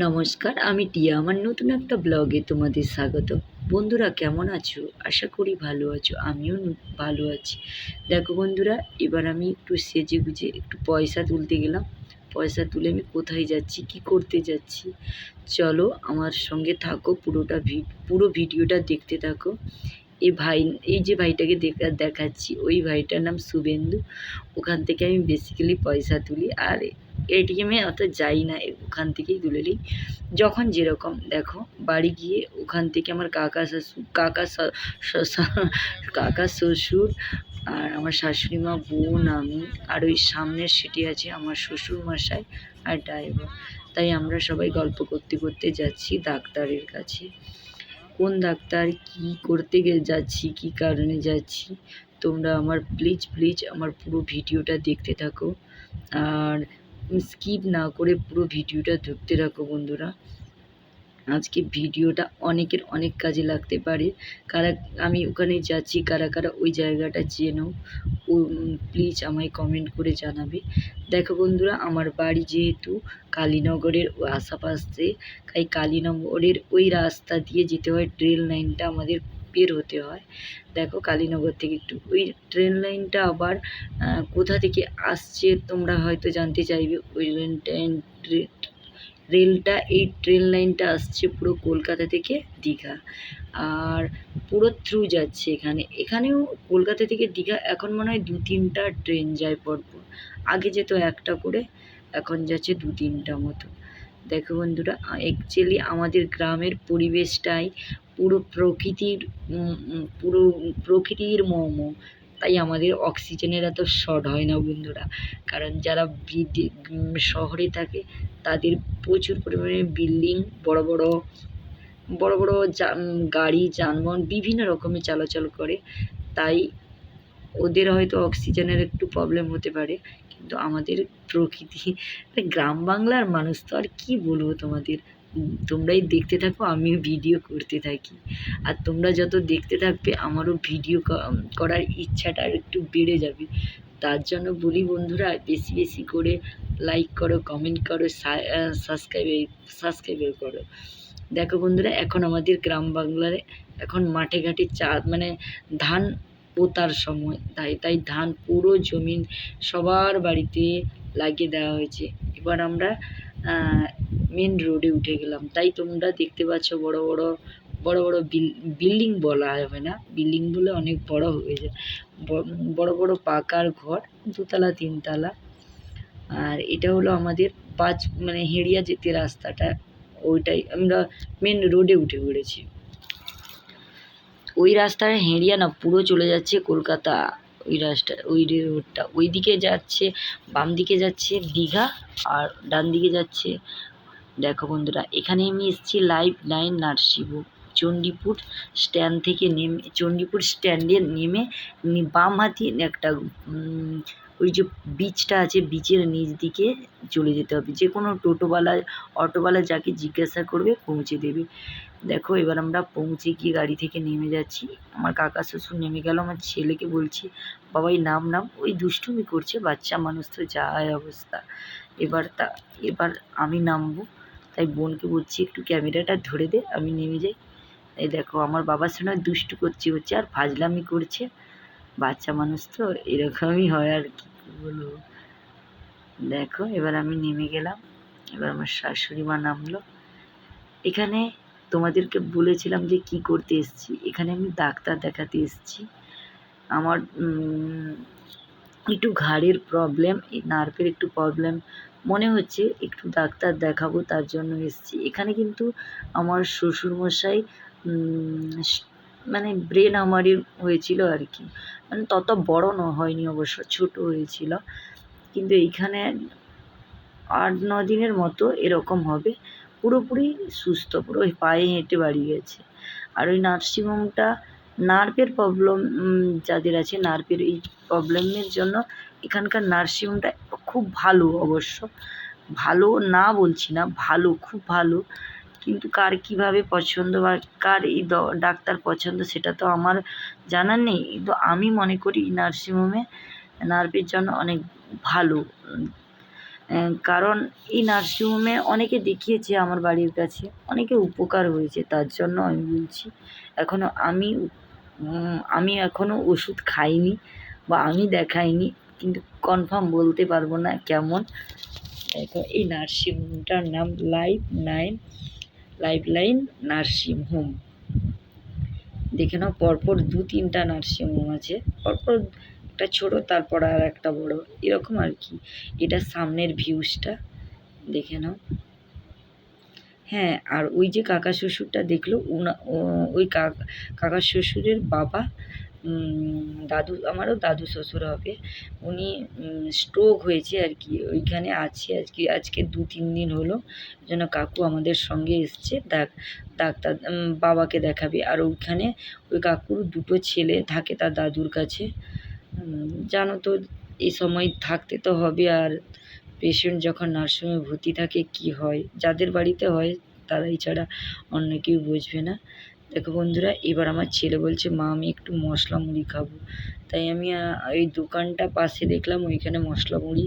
নমস্কার, আমি টিয়া। আমার নতুন একটা ব্লগে তোমাদের স্বাগত। বন্ধুরা, কেমন আছো? আশা করি ভালো আছো, আমিও ভালো আছি। দেখো বন্ধুরা, এবার আমি একটু সেজে গুজে একটু পয়সা তুলতে গেলাম। পয়সা তুলে আমি কোথায় যাচ্ছি, কি করতে যাচ্ছি? চলো আমার সঙ্গে থাকো, পুরোটা পুরো ভিডিওটা দেখতে থাকো। এই ভাই, এই যে ভাইটাকে দেখা দেখাচ্ছি, ওই ভাইটার নাম শুভেন্দু। ওখান থেকে আমি বেসিক্যালি পয়সা তুলি। আর এটিএমে অত যাই না, ওখান থেকেই তুলে নিই। যখন যেরকম, দেখো, বাড়ি গিয়ে ওখান থেকে আমার কাকা শাশুড় কাকা কাকা শ্বশুর আর আমার শাশুড়ি মা, বোন, আমি আর ওই সামনের সিটি আছে আমার শ্বশুর মশাই আর ড্রাইভার তাই আমরা সবাই গল্প করতে করতে যাচ্ছি ডাক্তারের কাছে। কোন ডাক্তার কি করতে গে, যাচ্ছি, কি কারণে যাচ্ছি, তোমরা আমার প্লিজ প্লিজ আমার পুরো ভিডিওটা দেখতে থাকো। আর স্কিপ না করে পুরো ভিডিওটা দেখতে রাখো বন্ধুরা। আজকে ভিডিওটা অনেকের অনেক কাজে লাগতে পারে। কারা, আমি ওখানে যাচ্ছি, কারা কারা ওই জায়গাটা চেনো ও প্লিজ আমায় কমেন্ট করে জানাবে। দেখো বন্ধুরা, আমার বাড়ি যেহেতু কালীনগরের ও আশেপাশে, তাই কালীনগরের ওই রাস্তা দিয়ে যেতে হয় ট্রেন লাইনটা আমাদের বের হতে হয়। দেখো কালীনগর থেকে একটু, ওই ট্রেন লাইনটা আবার কোথা থেকে আসছে তোমরা হয়তো জানতে চাইবে। ওই লাইনটা রেলটা এই ট্রেন লাইনটা আসছে পুরো কলকাতা থেকে দীঘা। আর পুরো থ্রু যাচ্ছে এখানে। এখানেও কলকাতা থেকে দীঘা এখন মনে হয় দু তিনটা ট্রেন যায় পরপর। আগে যেত একটা করে, এখন যাচ্ছে দু তিনটা মতো। দেখো বন্ধুরা অ্যাকচুয়ালি আমাদের গ্রামের পরিবেশটাই পুরো প্রকৃতির পুরো প্রকৃতির মোম। তাই আমাদের অক্সিজেনের এত শর্ট হয় না বন্ধুরা। কারণ যারা শহরে থাকে, তাদের প্রচুর পরিমাণে বিল্ডিং, বড় বড় বড় বড় গাড়ি, যানবাহন বিভিন্ন রকমের চলাচল করে। তাই ওদের হয়তো অক্সিজেনের একটু প্রবলেম হতে পারে, কিন্তু আমাদের প্রকৃতি, গ্রাম বাংলার মানুষ তো আর কি বলব তোমাদের? তোমরাই দেখতে থাকো, আমিও ভিডিও করতে থাকি। আর তোমরা যত দেখতে থাকবে, আমারও ভিডিও করার ইচ্ছাটা আর একটু বেড়ে যাবে। তার জন্য বলি বন্ধুরা, বেশি বেশি করে লাইক করো কমেন্ট করো সাবস্ক্রাইব সাবস্ক্রাইব করো। দেখো বন্ধুরা, এখন আমাদের গ্রাম বাংলায় এখন মাঠে ঘাটে চা মানে ধান পোতার সময়। তাই তাই ধান পুরো জমিন সবার বাড়িতে লাগিয়ে দেওয়া হয়েছে। এবার আমরা মেন রোডে উঠে গেলাম। তাই তোমরা দেখতে পাচ্ছ বড় বড় বড় বড় বিল্ডিং বলা যাবে না। বিল্ডিং বলে অনেক বড় হয়ে যায়। বড় বড় পাকার ঘর, দুতলা, তিনতলা। আর এটা হলো আমাদের পাঁচ মানে হেড়িয়া যেতে রাস্তাটা, ওইটাই আমরা মেন রোডে উঠে পড়েছি। ওই রাস্তায় হেঁড়িয়া না পুরো চলে যাচ্ছে কলকাতা। ওই রাস্তা, ওই রোডটা ওই দিকে যাচ্ছে বাম দিকে যাচ্ছে দীঘা আর ডান দিকে যাচ্ছে, দেখো বন্ধুরা, এখানে আমি এসেছি life line nursing home, Chandipur stand থেকে নেমে, চণ্ডীপুর স্ট্যান্ডে নেমে বাম হাতি একটা ওই যে বিচটা আছে বিচের নিচ দিকে চলে যেতে হবে। যে কোনো টোটোওয়ালা, অটোওয়ালা যাকে জিজ্ঞাসা করবে পৌঁছে দেবে। দেখো, এবার আমরা পৌঁছে গিয়ে গাড়ি থেকে নেমে যাচ্ছি। আমার কাকা শ্বশুর নেমে গেল, আমার ছেলেকে বলছি বাবাই নাম নাম, ওই দুষ্টুমি করছে, বাচ্চা মানুষ তো যা হয় অবস্থা। এবার তা, এবার আমি নামবো, তাই বোনকে বলছি, একটু ক্যামেরাটা ধরে দে, আমি নেমে যাই। এই দেখো, আমার বাবার সঙ্গে দুষ্টু করছে, হচ্ছে আর ফাজলামি করছে। বাচ্চা মানুষ তো, এরকমই হয় আর কি বলব। দেখো, এবার আমি নেমে গেলাম, এবার আমার শাশুড়ি মা নামলো। এখানে তোমাদেরকে বলেছিলাম যে কি করতে এসেছি। এখানে আমি ডাক্তার দেখাতে এসেছি। আমার একটু ঘাড়ের প্রবলেম নার্ভের একটু প্রবলেম মনে হচ্ছে একটু ডাক্তার দেখাবো, তার জন্য এসেছি। এখানে কিন্তু আমার শ্বশুরমশাই মানে ব্রেন আমারই হয়েছিল আর কি। মানে তত বড় ন, হয়নি অবশ্য, ছোট হয়েছিল। কিন্তু এইখানে আট, ন দিনের মতো এরকম হবে। পুরোপুরি সুস্থ, পুরো পায়ে হেঁটে বাড়ি গেছে। আর ওই নার্সিংহোমটা, নার্ভের প্রবলেম যাদের আছে নার্ভের এই প্রবলেমের জন্য এখানকার নার্সিংহোমটা খুব ভালো অবশ্য। ভালো না বলছি না, ভালো, খুব ভালো। কিন্তু কার কীভাবে পছন্দ বা কার এই ডাক্তার পছন্দ সেটা তো আমার জানার নেই। কিন্তু আমি মনে করি নার্সিংহোমে নার্ভের জন্য অনেক ভালো। কারণ এই নার্সিংহোমে অনেকে দেখিয়েছে আমার বাড়ির কাছে, অনেকে উপকার হয়েছে, তার জন্য আমি বলছি এখনও আমি আমি এখনও ওষুধ খাইনি বা আমি দেখাইনি, কিন্তু কনফার্ম বলতে পারব না কেমন। দেখো, এই নার্সিংহোমটার নাম life nine life line nursing home দেখে নাও, পরপর দু তিনটা নার্সিং হোম আছে, পরপর একটা ছোট, তারপর আর একটা বড়। এরকম আর কি। এটা সামনের ভিউজটা দেখে নাও। হ্যাঁ আর ওই যে কাকা শ্বশুরটা দেখল ওই কাকা শ্বশুরের বাবা দাদু, আমারও দাদু শ্বশুর হবে। উনি স্ট্রোক হয়েছে আর কি। ওইখানে আছে আজকে আজকে দু, তিন দিন হলো। যেন কাকু আমাদের সঙ্গে এসছে। ডাক ডাক্তার বাবাকে দেখাবে। আর ওইখানে ওই কাকুর দুটো ছেলে থাকে তার দাদুর কাছে। জানো তো, এই সময় থাকতে তো হবে আর পেশেন্ট যখন নার্সিংহোমে ভর্তি থাকে কি হয়? যাদের বাড়িতে হয় তারাই ছাড়া অন্য কেউ বুঝবে না। দেখো বন্ধুরা, এবার আমার ছেলে বলছে, মা, আমি একটু মশলা মুড়ি খাব। তাই আমি ওই দোকানটা পাশে দেখলাম, ওইখানে মশলা মুড়ি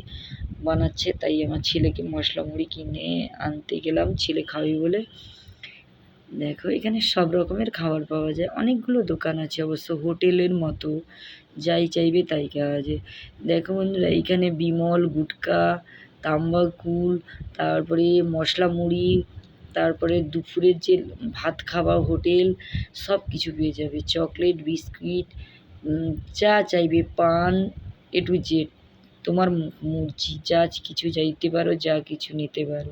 বানাচ্ছে। তাই আমার ছেলেকে মশলা মুড়ি কিনে আনতে গেলাম। ছেলে খাবে বলে দেখো, এখানে সব রকমের খাবার পাওয়া যায়। অনেকগুলো দোকান আছে অবশ্য, হোটেলের মতো। যাই চাইবে তাই খাওয়া যায়। দেখো বন্ধুরা এইখানে বিমল, গুটকা তাম্বাকুল তারপরে মশলা মুড়ি, তারপরে দুপুরের যে ভাত খাওয়া, হোটেল সব কিছু পেয়ে যাবে। চকলেট, বিস্কিট যা চাইবে, পান, এ টু জেড। তোমার মর্জি, যা কিছু চাইতে পারো, যা কিছু নিতে পারো।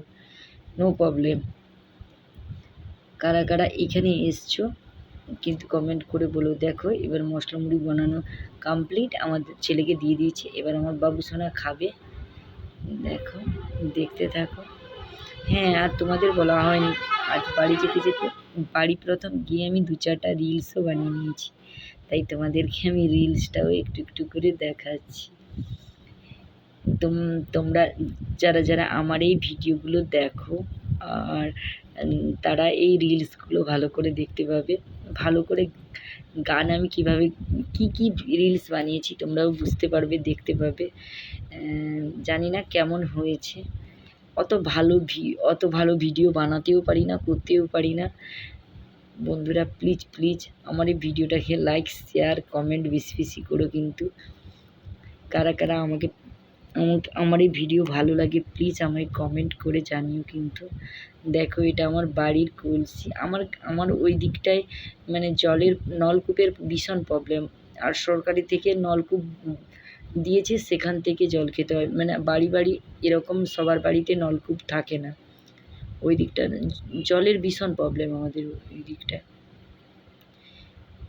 নো প্রবলেম কারা কারা এখানে এসছো, কিন্তু কমেন্ট করে বলো, দেখো, এবার মশলা মুড়ি বানানো কমপ্লিট আমাদের ছেলেকে দিয়ে দিয়েছে, এবার আমার বাবু সোনা খাবে। দেখো, দেখতে থাকো। হ্যাঁ আর তোমাদের বলা হয়নি, আজ বাড়ি যেতে যেতে, বাড়ি প্রথম গিয়ে আমি দু চারটা রিলসও বানিয়ে নিয়েছি, তাই তোমাদেরকে আমি রিলসটাও একটু একটু করে দেখাচ্ছি। তোমরা যারা যারা আমার এই ভিডিওগুলো দেখো আর তারা এই রিলসগুলো ভালো করে দেখতে পাবে। ভালো করে গান আমি কীভাবে, কি কি রিলস বানিয়েছি তোমরাও বুঝতে পারবে, দেখতে পাবে। জানি না কেমন হয়েছে। অত ভালো ভি, অত ভালো ভিডিও বানাতেও পারি না, করতেও পারি না। বন্ধুরা, প্লিজ প্লিজ আমার এই ভিডিওটাকে লাইক শেয়ার কমেন্ট বেশি বেশি করো কিন্তু। কারা কারা আমাকে আমার এই ভিডিও ভালো লাগে প্লিজ আমায় কমেন্ট করে জানিও কিন্তু। দেখো, এটা আমার বাড়ির কলসি। আমার আমার ওই দিকটায় মানে জলের নলকূপের ভীষণ প্রবলেম আর সরকারি থেকে নলকূপ দিয়েছে, সেখান থেকে জল খেতে হয়। মানে বাড়ি বাড়ি এরকম সবার বাড়িতে নলকূপ থাকে না। ওই দিকটা, জলের ভীষণ প্রবলেম আমাদের ওই দিকটায়।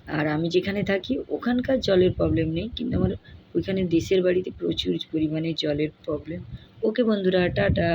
আর আমি যেখানে থাকি, ওখানকার জলের প্রবলেম নেই। কিন্তু আমার ওইখানে দেশের বাড়িতে প্রচুর পরিমাণে জলের প্রবলেম ওকে বন্ধুরা টাটা।